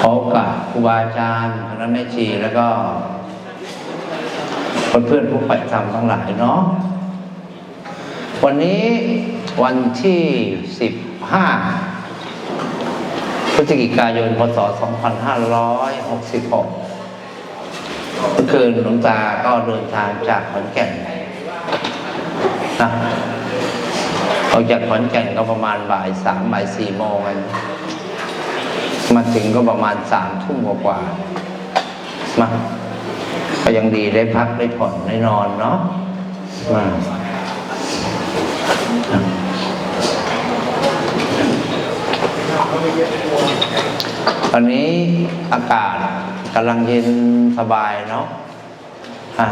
ขอโอกาสครูบาอาจารย์คณะแม่ชีแล้วก็เพื่อนๆผู้ใฝ่ธรรมทั้งหลายเนาะวันนี้วันที่15พฤศจิกายนพศ 2566เมื่อคืนหลวงตาก็เดินทางจากขอนแก่นนะออกจากขอนแก่นก็ประมาณบ่ายสามบ่ายสี่โมงกัน มาถึงก็ประมาณสามทุ่มกว่าๆมาก็ยังดีได้พักได้ผ่อนได้นอนเนาะมาตอนนี้อากาศกำลังเย็นสบายเนาะอ่า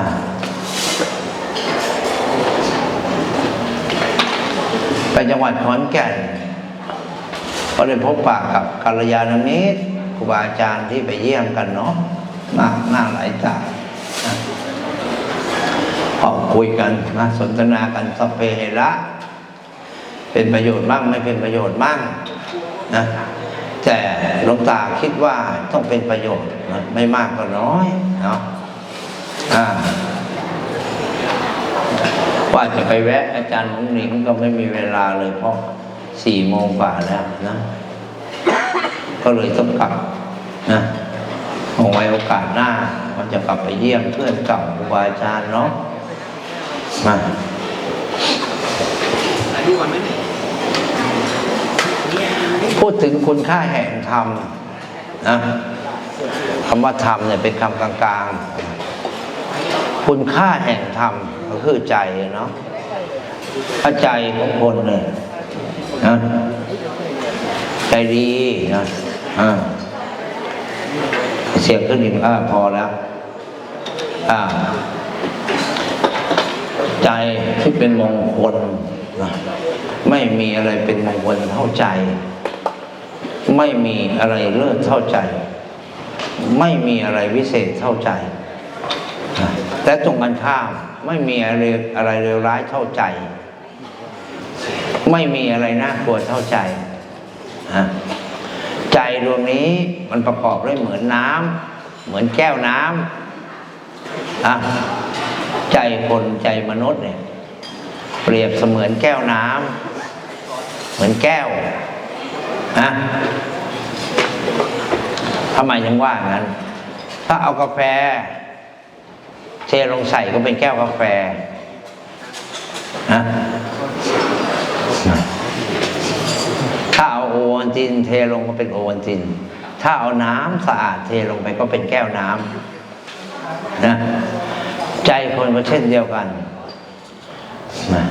ไปจังหวัดขอนแก่น ก็ได้พบปะกับกัลยาณมิตรครูบาอาจารย์ที่ไปเยี่ยมกันเนาะมากหน้าหลายตานะก็คุยกันนะสนทนากันสเพเหระเป็นประโยชน์บ้างไม่เป็นประโยชน์บ้างนะแต่หลวงตาคิดว่าต้องเป็นประโยชน์นะไม่มากก็น้อยเนาะอ่าว่าจะไปแวะอาจารย์หนุ่งหนิงก็ไม่มีเวลาเลยเพราะ สี่โมงกว่าแล้วนะ ก็เลยต้องกลับนะเอาไว้โอกาสหน้ามันจะกลับไปเยี่ยมเพื่อนเก่าครูบาอาจารย์เนาะมาพูดถึงคุณค่าแห่งธรรมนะคำว่าธรรมเนี่ยเป็นคำกลางๆ คุณค่าแห่งธรรมก็คือใจเนาะถ้าใจของคนเนี่ย นะใจดีนะอ่าเสียงขึ้นอีกอ่าพอแล้ว อ่า ใจที่เป็นมงคลนะไม่มีอะไรเป็นมงคลเท่าใจ ไม่มีอะไรเลิศเท่าใจ ไม่มีอะไรวิเศษเท่าใจแต่ตรงกันข้ามไม่มีอะไรอะไรเลวร้ายเท่าใจ ไม่มีอะไรน่ากลัวเท่าใจนะใจดวงนี้มันประกอบด้วยเหมือนน้ำเหมือนแก้วน้ำนะใจคนใจมนุษย์เนี่ยเปรียบเสมือนแก้วน้ำเหมือนแก้วนะทำไมยังว่างั้น ถ้าเอากาแฟ เทลงใส่ก็เป็นแก้วกาแฟนะ ถ้าเอาโอวัลตินเทลงก็เป็นโอวัลติน ถ้าเอาน้ำสะอาดเทลงไปก็เป็นแก้วน้ำนะใจคนก็เช่นเดียวกันนะ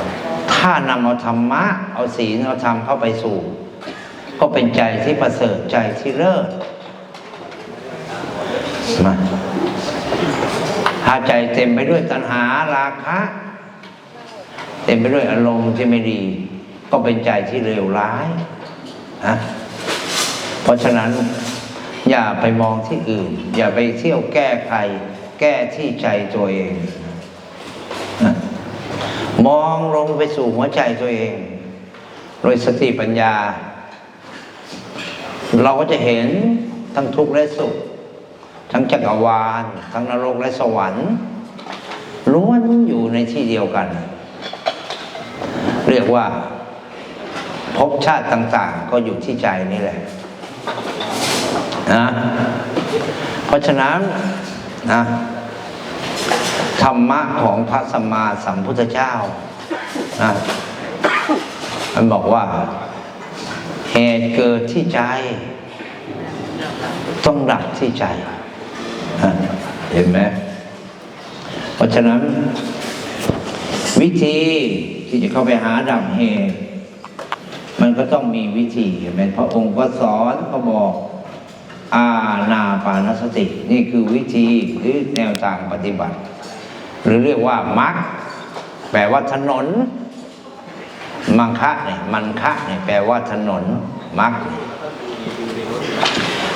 ถ้านำเอาธรรมะ เอาศีลเอาธรรมเข้าไปสู่ ก็เป็นใจที่ประเสริฐใจที่เลิศนะถ้าใจเต็มไปด้วยตัณหาราคะ เต็มไปด้วยอารมณ์ที่ไม่ดี ก็เป็นใจที่เลวร้าย นะเพราะฉะนั้นอย่าไปมองที่อื่น อย่าไปเที่ยวแก้ใคร แก้ที่ใจตัวเองนะมองลงไปสู่หัวใจตัวเอง โดยสติปัญญา เราก็จะเห็นทั้งทุกข์และสุข ทั้งจักรวาล ทั้งนรกและสวรรค์ล้วนอยู่ในที่เดียวกัน เรียกว่า ภพชาติต่าง ๆ ก็อยู่ที่ใจนี่แหละนะเพราะฉะนั้นนะธรรมะของพระสัมมาสัมพุทธเจ้านะมันบอกว่า เหตุเกิดที่ใจ ต้องดับที่ใจ เห็นไหมเพราะฉะนั้น วิธีที่จะเข้าไปหาดับเหตุ ก็ต้องมีวิธีเห็นไหมพระองค์ก็สอนก็บอกอาณาปานสติ นี่คือวิธีหรือแนวทางปฏิบัติ หรือเรียกว่ามัคแปลว่าถนน มังคะเนี่ยมันคะเนี่ยแปลว่าถนนมัค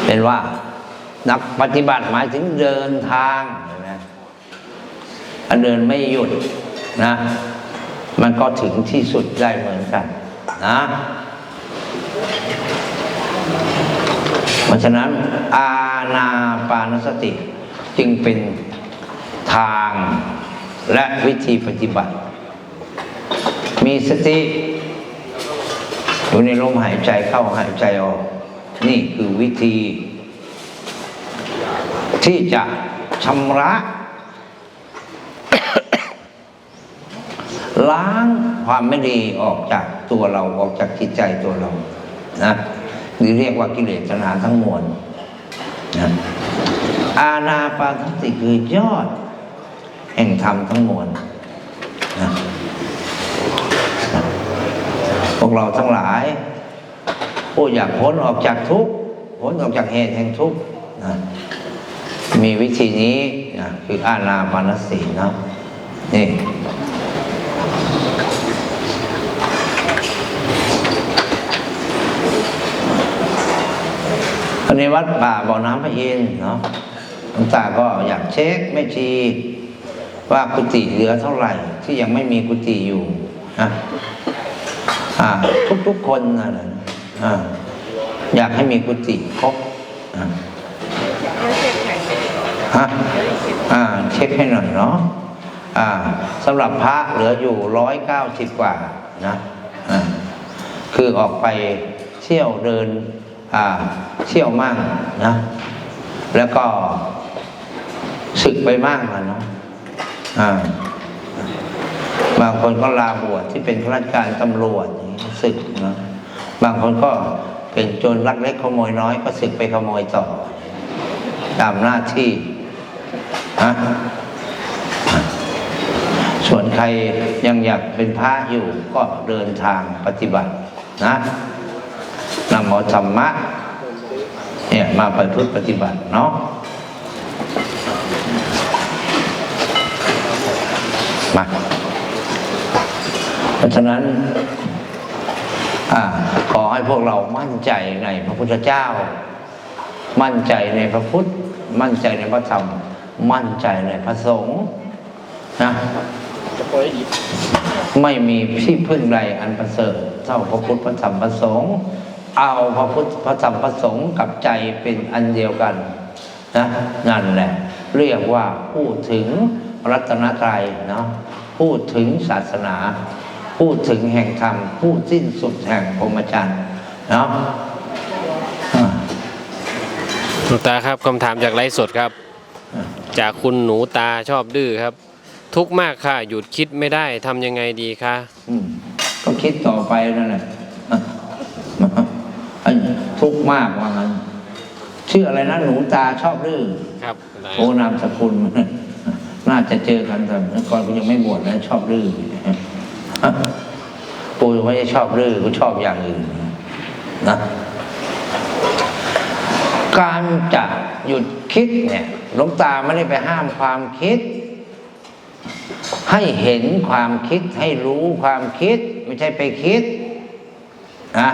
เป็นว่านักปฏิบัติหมายถึงเดินทางเห็นไหมถ้าเดินไม่หยุดนะ มันก็ถึงที่สุดได้เหมือนกันนะ เพราะฉะนั้นอาณาปานสติจึงเป็นทางและวิธีปฏิบัติ มีสติอยู่ในลมหายใจเข้าหายใจออก นี่คือวิธี ที่จะชำระ ล้างความไม่ดีออกจากตัวเราออกจากจิตใจตัวเรานะ หรือเรียกว่ากิเลสตัณหาทั้งมวลนะอาณาปานสติคือยอด แห่งธรรมทั้งมวลนะพวกเราทั้งหลาย ผู้อยากพ้นออกจากทุกข์พ้นออกจากเหตุแห่งทุกข์นะมีวิธีนี้นะคืออาณาปานสตินะนี่ ในวัดป่าบ่อน้ำพระอินเนาะหลวงตาก็อยากเช็คแม่ชีว่ากุฏิเหลือเท่าไหร่ ที่ยังไม่มีกุฏิอยู่นะอ่าทุกๆคนนะอ่าอยากให้มีกุฏิครบฮะอ่า เช็คให้หน่อยเนาะอ่าสำหรับพระเหลืออยู่ร้อยเก้าสิบกว่านะอ่าคือออกไปเที่ยวเดิน เที่ยวมั่งนะ แล้วก็ศึกไปมั่งอะเนาะอ่าบางคนก็ลาบวชที่เป็นข้าราชการตำรวจอย่างนี้ศึกนะบางคนก็เป็นโจรลักเล็กขโมยน้อยก็ศึกไปขโมยต่อ ตามหน้าที่ฮะส่วนใครยังอยากเป็นพระอยู่ก็เดินทางปฏิบัตินะ นำเอาธรรมะเนี่ยมาประพฤติปฏิบัติเนาะมาเพราะฉะนั้นอ่าขอให้พวกเรามั่นใจในพระพุทธเจ้า มั่นใจในพระพุทธ มั่นใจในพระธรรม มั่นใจในพระสงฆ์นะไม่มีที่พึ่งใดอันประเสริฐเท่าพระพุทธพระธรรมพระสงฆ์ เอาพระพุทธพระธรรมพระสงฆ์กับใจเป็นอันเดียวกันนะนั่นแหละ เรียกว่าพูดถึงรัตนตรัยเนาะพูดถึงศาสนา พูดถึงแห่งธรรม พูดสิ้นสุดแห่งพรหมจรรย์เนาะอ่าหลวงตาครับคำถามจากไลฟ์สดครับ จากคุณหนูตาชอบดื้อครับ ทุกข์มากค่ะ หยุดคิดไม่ได้ทำยังไงดีคะอืมก็คิดต่อไปนั่นแหละอะอัน ทุกข์มากว่างั้นชื่ออะไรนะหนูตาชอบดื้อครับโอ้นามสกุลน่าจะเจอกันแต่เมื่อก่อนกูยังไม่บวชนะชอบดื้อปูไม่ได้ชอบดื้อกูชอบอย่างอื่นนะการจะหยุดคิดเนี่ยหลวงตาไม่ได้ไปห้ามความคิด ให้เห็นความคิดให้รู้ความคิด ไม่ใช่ไปคิดนะ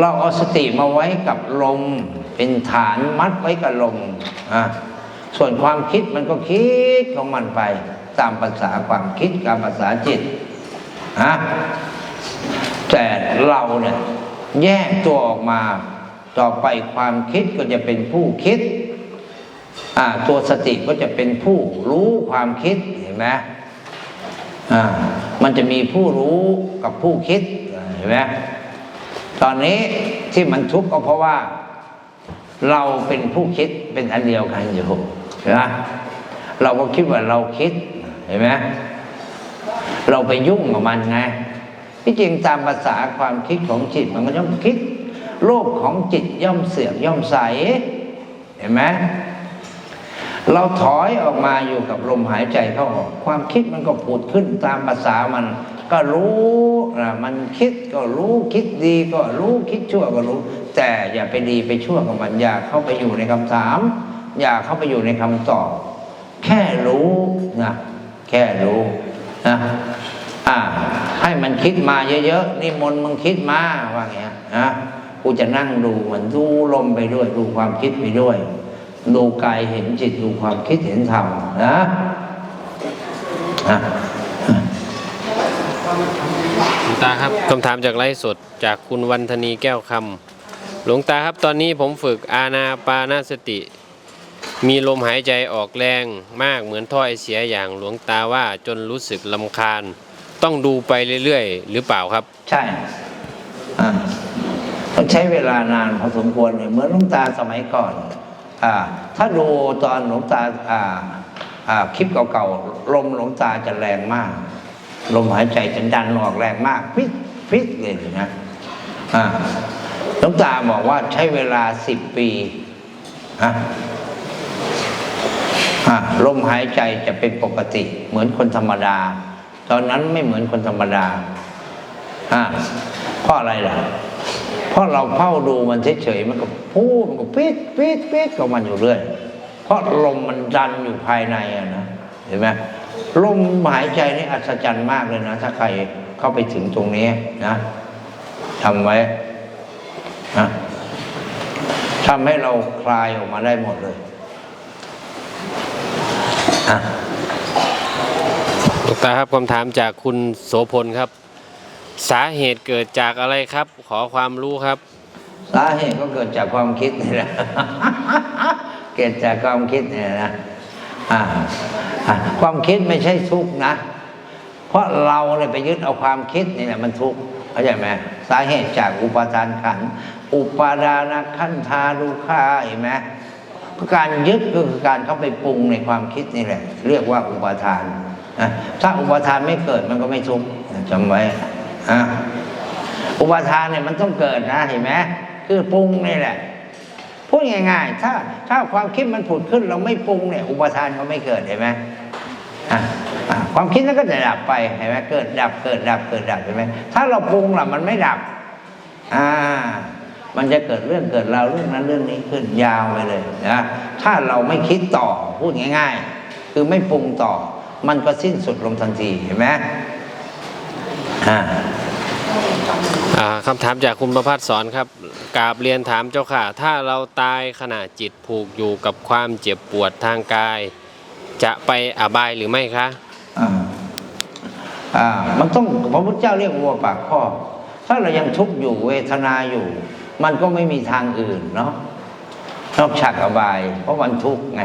เราเอาสติมาไว้กับลม เป็นฐานมัดไว้กับลมอะส่วนความคิดมันก็คิดของมันไป ตามภาษาความคิดตามภาษาจิตนะแต่เราเนี่ยแยกตัวออกมาต่อไปความคิดก็จะเป็นผู้คิดตัวสติก็จะเป็นผู้รู้ความคิดเห็นไหมอ่ามันจะมีผู้รู้กับผู้คิดเห็นไหม ตอนนี้ที่มันทุกข์ก็เพราะว่า เราเป็นผู้คิดเป็นอันเดียวกันอยู่เห็นไหมเราก็คิดว่าเราคิดเห็นไหมเราไปยุ่งกับมันไงที่จริงตามภาษาความคิดของจิตมันก็ย่อมคิด โลกของจิตย่อมเสื่อมย่อมใส เห็นไหมเราถอยออกมาอยู่กับลมหายใจเข้าออก ความคิดมันก็ผุดขึ้นตามภาษามัน ก็รู้นะมันคิดก็รู้คิดดีก็รู้คิดชั่วก็รู้ แต่อย่าไปดีไปชั่วกับมันอย่าเข้าไปอยู่ในคำถาม อย่าเข้าไปอยู่ในคำตอบ แค่รู้นะแค่รู้นะอ่าให้มันคิดมาเยอะๆนี่มนต์มึงคิดมาว่าอย่างเงี้ยนะกูจะนั่งดูเหมือนดูลมไปด้วยดูความคิดไปด้วยดูกายเห็นจิตดูความคิดเห็นธรรมนะอะ หลวงตาครับคำถามจากไลฟ์สดจากคุณวันธนีแก้วคหลวงตาครับตอนนี้ผมฝึกอาณาปานาสติ มีลมหายใจออกแรงมากเหมือนท่อไอเสียอย่างหลวงตาว่าจนรู้สึกลำคาญ ต้องดูไปเรื่อยๆ หรือเปล่าครับ ใช่อ่าต้องใช้เวลานานพอสมควรเนี่ยเหมือนหลวงตาสมัยก่อนอ่าถ้าดูตอนหลวงตาอ่าอ่าคลิปเก่าๆลมหลวงตาจะแรงมาก ลมหายใจจะดันออกแรงมากฟิตฟิตเลยนะอ่าหลวงตาบอกว่าใช้เวลาสิบปีอะลมหายใจจะเป็นปกติ เหมือนคนธรรมดา ตอนนั้นไม่เหมือนคนธรรมดาเพราะอะไรล่ะ เพราะเราเฝ้าดูมันเฉยๆมันก็พูดมันก็ปิดปิดปิดกับมันอยู่เรื่อย เพราะลมมันดันอยู่ภายในอะนะเห็นไหม ลมหายใจนี่อัศจรรย์มากเลยนะ ถ้าใครเข้าไปถึงตรงนี้นะทำไว้นะทำให้เราคลายออกมาได้หมดเลยอะหลวงตาครับคำถามจากคุณโสพลครับ สาเหตุเกิดจากอะไรครับ ขอความรู้ครับ สาเหตุก็เกิดจากความคิดนี่แหละเกิดจากความคิดเนี่ยนะอ่าอ่า ความคิดไม่ใช่ทุกนะ เพราะเราเนี่ยไปยึดเอาความคิดนี่แหละมันทุกเข้าใจไหมสาเหตุจากอุปาทานขัน อุปาดานขันธาลูคาเห็นไหมการยึดก็คือการเข้าไปปรุงในความคิดนี่แหละ เรียกว่าอุปาทานถ้าอุปาทานไม่เกิดมันก็ไม่ทุกข์จำไว้อุปาทานเนี่ยมันต้องเกิดนะเห็นไหมคือปรุงนี่แหละ พูดง่ายๆ ถ้าถ้าความคิดมันผุดขึ้นเราไม่ปรุงเนี่ย อุปทานก็ไม่เกิดเห็นไหมความคิดนั้นก็จะดับไปเห็นไหมเกิดดับเกิดดับเกิดดับเห็นไหมถ้าเราปรุงล่ะมันไม่ดับ อ่า มันจะเกิดเรื่องเกิดราเรื่องนั้นเรื่องนี้ขึ้นยาวไปเลยนะถ้าเราไม่คิดต่อพูดง่าย ๆ คือไม่ปรุงต่อ มันก็สิ้นสุดลงทันทีเห็นไหมอ่า อ่าคำถามจากคุณประพัฒสอนครับกราบเรียนถามเจ้าค่ะ ถ้าเราตายขณะจิตผูกอยู่กับความเจ็บปวดทางกาย จะไปอบายหรือไม่คะอ่าอ่ามันต้องพระพุทธเจ้าเรียกวัวปากข้อ ถ้าเรายังทุกข์อยู่เวทนาอยู่ มันก็ไม่มีทางอื่นเนาะนอกจากอบาย เพราะมันทุกข์ไง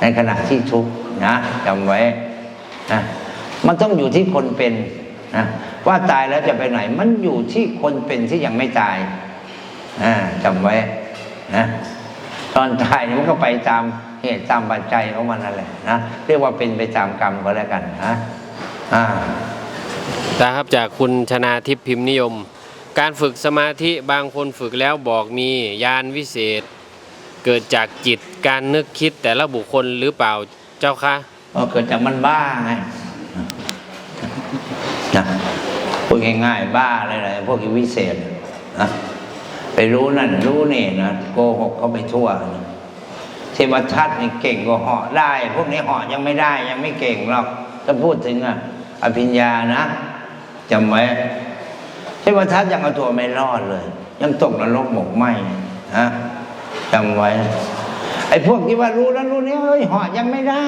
ในขณะที่ทุกข์นะจำไว้นะมันต้องอยู่ที่คนเป็น นะว่าตายแล้วจะไปไหน มันอยู่ที่คนเป็นที่ยังไม่ตายอ่าจำไว้นะตอนตายมันก็ไปตามเหตุตามปัจจัยของมันนั่นแหละนะเรียกว่าเป็นไปตามกรรมก็แล้วกันนะอ่าตาครับจากคุณชนาทิพย์พิมพ์นิยม การฝึกสมาธิบางคนฝึกแล้วบอกมียานวิเศษ เกิดจากจิตการนึกคิดแต่ละบุคคลหรือเปล่าเจ้าคะก็เกิดจากมันบ้าไงนะ พูดง่ายๆบ้าอะไรๆพวกวิเศษนะไปรู้นั่นรู้นี่นะโกหกเขาไปทั่วนะเทวทัตนี่เก่งกว่าเหาะได้ พวกนี้เหาะยังไม่ได้ยังไม่เก่งหรอกถ้าพูดถึงอะอภิญญานะจำไว้เทวทัตยังเอาตัวไม่รอดเลย ยังตกนรกหมกไหมนะจำไว้ ไอ้พวกที่ว่ารู้แล้วรู้นี้เฮ้ยเหาะยังไม่ได้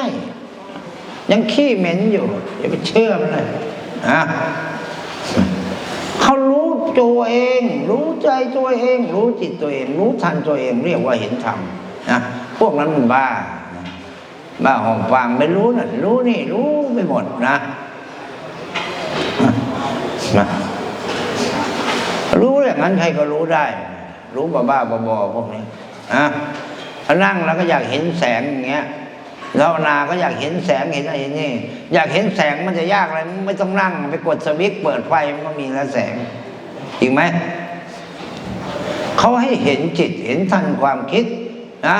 ยังขี้เหม็นอยู่อย่าไปเชื่อมันเลยนะ ตัวเอง รู้ใจตัวเอง รู้จิตตัวเอง รู้ทันตัวเอง เรียกว่าเห็นธรรมนะพวกนั้นมันบ้าบ้าหองฟังไม่รู้น่ะรู้นี่ รู้ไปหมดนะนะรู้อย่างนั้นใครก็รู้ได้ รู้บ้าบ้าบอพวกนี้นะนั่งแล้วก็อยากเห็นแสงอย่างเงี้ยภาวนาก็อยากเห็นแสงเห็นอะไรนี่ อยากเห็นแสงมันจะยากอะไรไม่ต้องนั่ง ไปกดสวิตช์เปิดไฟมันก็มีแล้วแสง จริงไหมเขาให้เห็นจิต เห็นทันความคิดนะ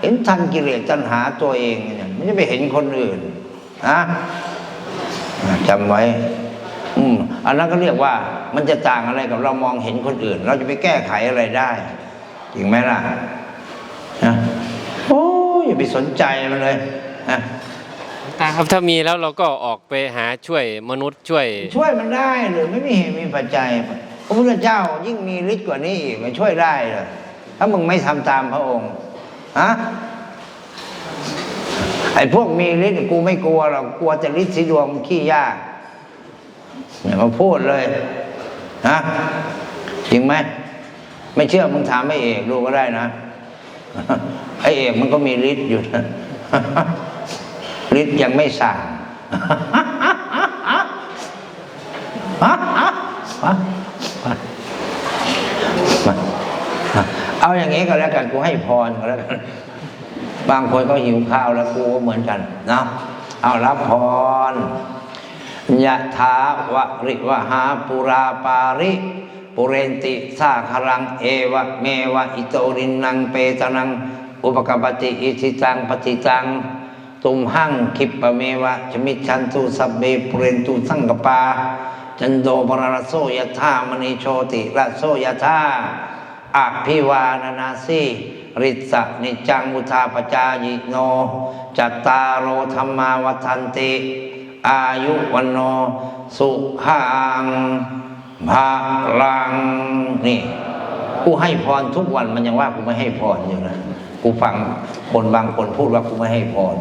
เห็นทันกิเลสตัณหาตัวเองเนี่ยไม่ใช่ไปเห็นคนอื่นนะจำไว้ อืมอันนั้นก็เรียกว่า มันจะต่างอะไรกับเรามองเห็นคนอื่น เราจะไปแก้ไขอะไรได้จริงไหมล่ะนะโอ้ยอย่าไปสนใจมันเลยนะตาครับถ้ามีแล้วเราก็ออกไปหาช่วยมนุษย์ช่วย ช่วยมันได้หรือไม่มีเหตุมีปัจจัย พระพุทธเจ้ายิ่งมีฤทธิ์กว่านี้อีกมันช่วยได้เลยถ้ามึงไม่ทำตามพระองค์ฮะไอ้พวกมีฤทธิ์กูไม่กลัวหรอกกลัวแต่ฤทธิ์สีดวงมันขี้ยากอย่ามาพูดเลยฮะจริงไหมไม่เชื่อมึงถามไอ้เอกดูก็ได้นะไอ้เอกมันก็มีฤทธิ์อยู่นะฤทธิ์ยังไม่สั่ง เอาอย่างนี้ก็แล้วกันกูให้พรก็แล้วกันบางคนก็หิวข้าวแล้วกูก็เหมือนกันนะเอารับพรยะถาวะริวหาปุราปาริปุเรนติสาคารังเอวะเมวะอิโตรินังเปตนัง อุปกปปติอิชิตังปฏิตังตุมหังคิปปะเมวะชมิชันตุสัพเบปุเรนตุสังกปา จันโดปรารโสยธามณีโชติระโสยธา อภิวานานาสีริสะนิจังมุทาปจายโน จัตตารโอธรรมาวัฏันติ อายุวันโน สุขังภาลังนี่กูให้พรทุกวันมันยังว่ากูไม่ให้พรอยู่นะ กูฟังคนบางคนพูดว่ากูไม่ให้พร